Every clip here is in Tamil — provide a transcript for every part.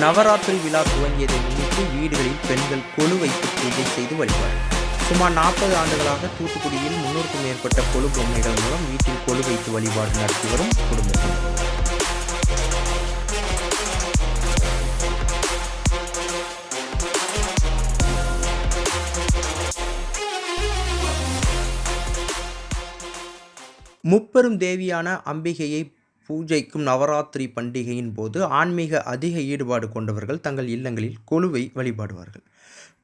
நவராத்திரி விழா துவங்கியதை முன்னிட்டு வீடுகளில் பெண்கள் கொலு வைத்து பூஜை செய்து வழிபாடு சுமார் நாற்பது ஆண்டுகளாக தூத்துக்குடியில் முன்னூறுக்கும் மேற்பட்ட கொலு பொம்மைகள் மூலம் வீட்டில் கொலு வைத்து வழிபாடு நடத்தி வரும் குடும்பத்தினர். முப்பெரும் தேவியான அம்பிகையை பூஜைக்கும் நவராத்திரி பண்டிகையின் போது ஆன்மீக அதிக ஈடுபாடு கொண்டவர்கள் தங்கள் இல்லங்களில் கொலுவை வழிபாடுவார்கள்.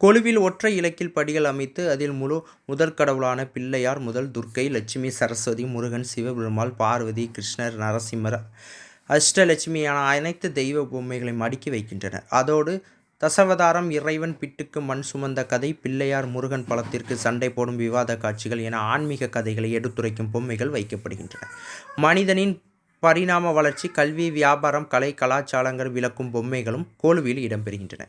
கொலுவில் ஒற்றை இலக்கில் படிகள் அமைத்து அதில் முழு முதற்கடவுளான பிள்ளையார் முதல் துர்க்கை லட்சுமி சரஸ்வதி முருகன் சிவபெருமாள் பார்வதி கிருஷ்ணர் நரசிம்மர் அஷ்டலட்சுமியான அனைத்து தெய்வ பொம்மைகளையும் அடுக்கி வைக்கின்றனர். அதோடு தசவதாரம் இறைவன் பிட்டுக்கு மண் சுமந்த கதை பிள்ளையார் முருகன் பழத்திற்கு சண்டை போடும் விவாத காட்சிகள் என ஆன்மீக கதைகளை எடுத்துரைக்கும் பொம்மைகள் வைக்கப்படுகின்றன. மனிதனின் பரிணாம வளர்ச்சி கல்வி வியாபாரம் கலை கலாச்சாரங்கள் விளக்கும் பொம்மைகளும் கோலுவில் இடம்பெறுகின்றன.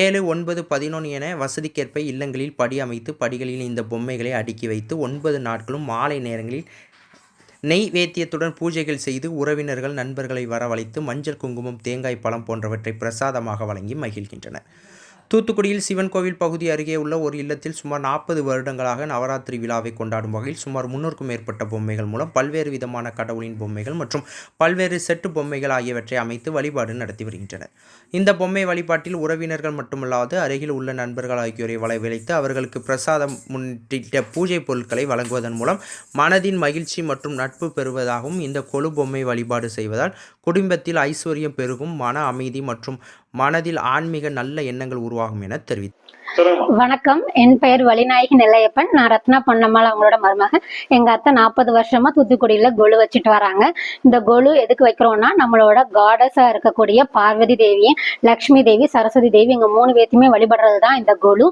ஏழு ஒன்பது பதினொன்று என வசதிக்கேற்ப இல்லங்களில் படி அமைத்து படிகளில் இந்த பொம்மைகளை அடுக்கி வைத்து ஒன்பது நாட்களும் மாலை நேரங்களில் நெய்வேத்தியத்துடன் பூஜைகள் செய்து உறவினர்கள் நண்பர்களை வரவழைத்து மஞ்சள் குங்குமம் தேங்காய் பழம் போன்றவற்றை பிரசாதமாக வழங்கி மகிழ்கின்றனர். தூத்துக்குடியில் சிவன் கோவில் பகுதி அருகே உள்ள ஒரு இல்லத்தில் சுமார் நாற்பது வருடங்களாக நவராத்திரி விழாவை கொண்டாடும் வகையில் சுமார் முன்னூறுக்கும் மேற்பட்ட பொம்மைகள் மூலம் பல்வேறு விதமான கடவுளின் பொம்மைகள் மற்றும் பல்வேறு செட்டு பொம்மைகள் ஆகியவற்றை அமைத்து வழிபாடு நடத்தி வருகின்றனர். இந்த பொம்மை வழிபாட்டில் உறவினர்கள் மட்டுமல்லாது அருகில் உள்ள நண்பர்கள் ஆகியோரை வளைவழைத்து அவர்களுக்கு பிரசாதம் முன்னிட்ட பூஜை பொருட்களை வழங்குவதன் மூலம் மனதின் மகிழ்ச்சி மற்றும் நட்பு பெறுவதாகவும் இந்த கொலு பொம்மை வழிபாடு செய்வதால் குடும்பத்தில் ஐஸ்வர்யம் பெருகும் மன அமைதி மற்றும் மனதில் ஆன்மீக நல்ல எண்ணங்கள் உருவாகும் என தெரிவித்தார். வணக்கம். என் பெயர் வலிநாயகி நெல்லையப்பன். நான் ரத்னா பொன்னம்மாள் அவங்களோட மருமக எங்க அத்தை நாற்பது வருஷமா தூத்துக்குடியில கொலு வச்சுட்டு வராங்க. இந்த கொலு எதுக்கு வைக்கிறோம்னா நம்மளோட காடஸா இருக்கக்கூடிய பார்வதி தேவி லக்ஷ்மி தேவி சரஸ்வதி தேவி இங்க மூணு பேர்த்தையுமே வழிபடுறது தான் இந்த கொலு.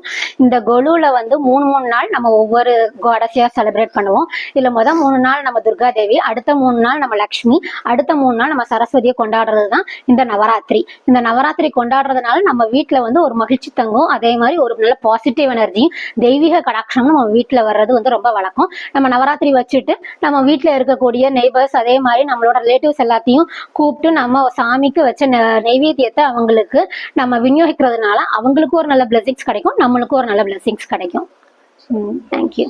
இந்த கொலுல வந்து மூணு மூணு நாள் நம்ம ஒவ்வொரு காடஸையா செலிப்ரேட் பண்ணுவோம். இதுல முத மூணு நாள் நம்ம துர்கா தேவி அடுத்த மூணு நாள் நம்ம லக்ஷ்மி அடுத்த மூணு நாள் நம்ம சரஸ்வதியை கொண்டாடுறது தான் இந்த நவராத்திரி. இந்த நவராத்திரி கொண்டாடுறதுனால நம்ம வீட்டுல வந்து ஒரு மகிழ்ச்சி தங்கும். அதே மாதிரி ஒரு நல்ல பாசிட்டிவ் எனர்ஜியும் தெய்வீக கடாட்சமும் நம்ம வீட்டில் வர்றது வந்து ரொம்ப வழக்கம். நம்ம நவராத்திரி வச்சுட்டு நம்ம வீட்டில் இருக்கக்கூடிய நெய்பர்ஸ் அதே மாதிரி நம்மளோட ரிலேட்டிவ்ஸ் எல்லாத்தையும் கூப்பிட்டு நம்ம சாமிக்கு வச்ச நெ- நெய்வேத்தியத்தை அவங்களுக்கு நம்ம விநியோகிக்கிறதுனால அவங்களுக்கும் ஒரு நல்ல பிளெஸிங்ஸ் கிடைக்கும் நம்மளுக்கும் ஒரு நல்ல பிளெஸிங்ஸ் கிடைக்கும். தேங்க்யூ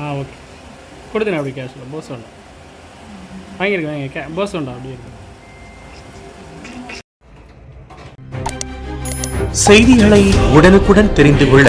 ஆ ஓகே கொடுத்துருங்க அப்படி கேஷில் போஸ் வேண்டாம். வாங்கியிருக்கேன் வாங்க கே போஸ் வேண்டாம் அப்படியே இருக்கு. செய்திகளை உடனுக்குடன் தெரிந்து கொள்ள